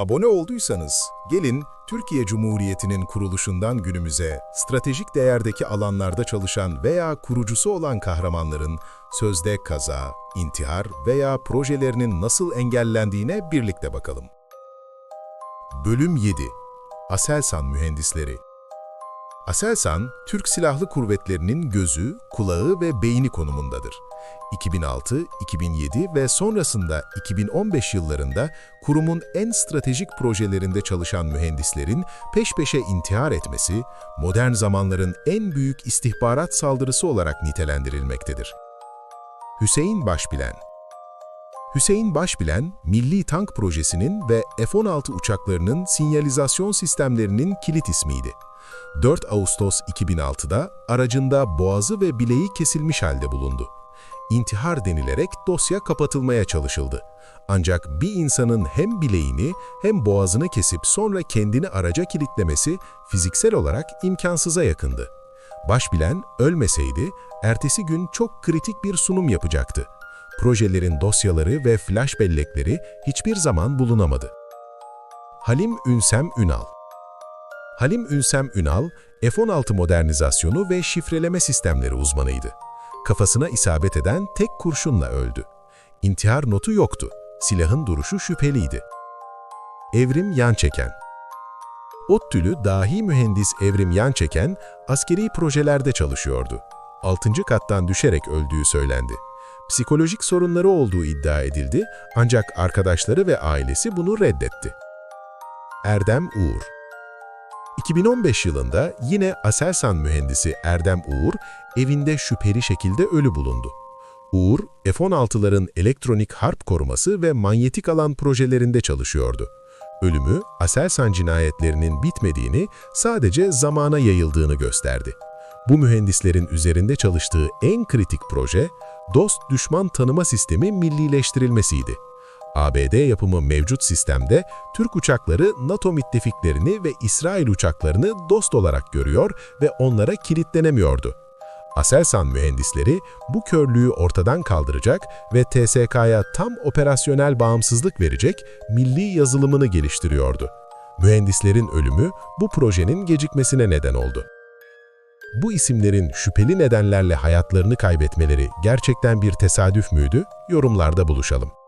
Abone olduysanız, gelin Türkiye Cumhuriyeti'nin kuruluşundan günümüze stratejik değerdeki alanlarda çalışan veya kurucusu olan kahramanların sözde kaza, intihar veya projelerinin nasıl engellendiğine birlikte bakalım. Bölüm 7 Aselsan Mühendisleri Aselsan, Türk Silahlı Kuvvetleri'nin gözü, kulağı ve beyni konumundadır. 2006, 2007 ve sonrasında 2015 yıllarında kurumun en stratejik projelerinde çalışan mühendislerin peş peşe intihar etmesi, modern zamanların en büyük istihbarat saldırısı olarak nitelendirilmektedir. Hüseyin Başbilen Hüseyin Başbilen, Milli Tank Projesi'nin ve F-16 uçaklarının sinyalizasyon sistemlerinin kilit ismiydi. 4 Ağustos 2006'da aracında boğazı ve bileği kesilmiş halde bulundu. İntihar denilerek dosya kapatılmaya çalışıldı. Ancak bir insanın hem bileğini hem boğazını kesip sonra kendini araca kilitlemesi fiziksel olarak imkansıza yakındı. Başbilen ölmeseydi ertesi gün çok kritik bir sunum yapacaktı. Projelerin dosyaları ve flash bellekleri hiçbir zaman bulunamadı. Halim Ünsem Ünal Halim Ünsem Ünal, F-16 modernizasyonu ve şifreleme sistemleri uzmanıydı. Kafasına isabet eden tek kurşunla öldü. İntihar notu yoktu. Silahın duruşu şüpheliydi. Evrim Yançeken ODTÜ'lü dahi mühendis Evrim Yançeken, askeri projelerde çalışıyordu. 6. kattan düşerek öldüğü söylendi. Psikolojik sorunları olduğu iddia edildi ancak arkadaşları ve ailesi bunu reddetti. Erdem Uğur 2015 yılında yine Aselsan mühendisi Erdem Uğur evinde şüpheli şekilde ölü bulundu. Uğur, F-16'ların elektronik harp koruması ve manyetik alan projelerinde çalışıyordu. Ölümü, Aselsan cinayetlerinin bitmediğini, sadece zamana yayıldığını gösterdi. Bu mühendislerin üzerinde çalıştığı en kritik proje, dost-düşman tanıma sistemi millileştirilmesiydi. ABD yapımı mevcut sistemde Türk uçakları NATO müttefiklerini ve İsrail uçaklarını dost olarak görüyor ve onlara kilitlenemiyordu. Aselsan mühendisleri bu körlüğü ortadan kaldıracak ve TSK'ya tam operasyonel bağımsızlık verecek milli yazılımını geliştiriyordu. Mühendislerin ölümü bu projenin gecikmesine neden oldu. Bu isimlerin şüpheli nedenlerle hayatlarını kaybetmeleri gerçekten bir tesadüf müydü? Yorumlarda buluşalım.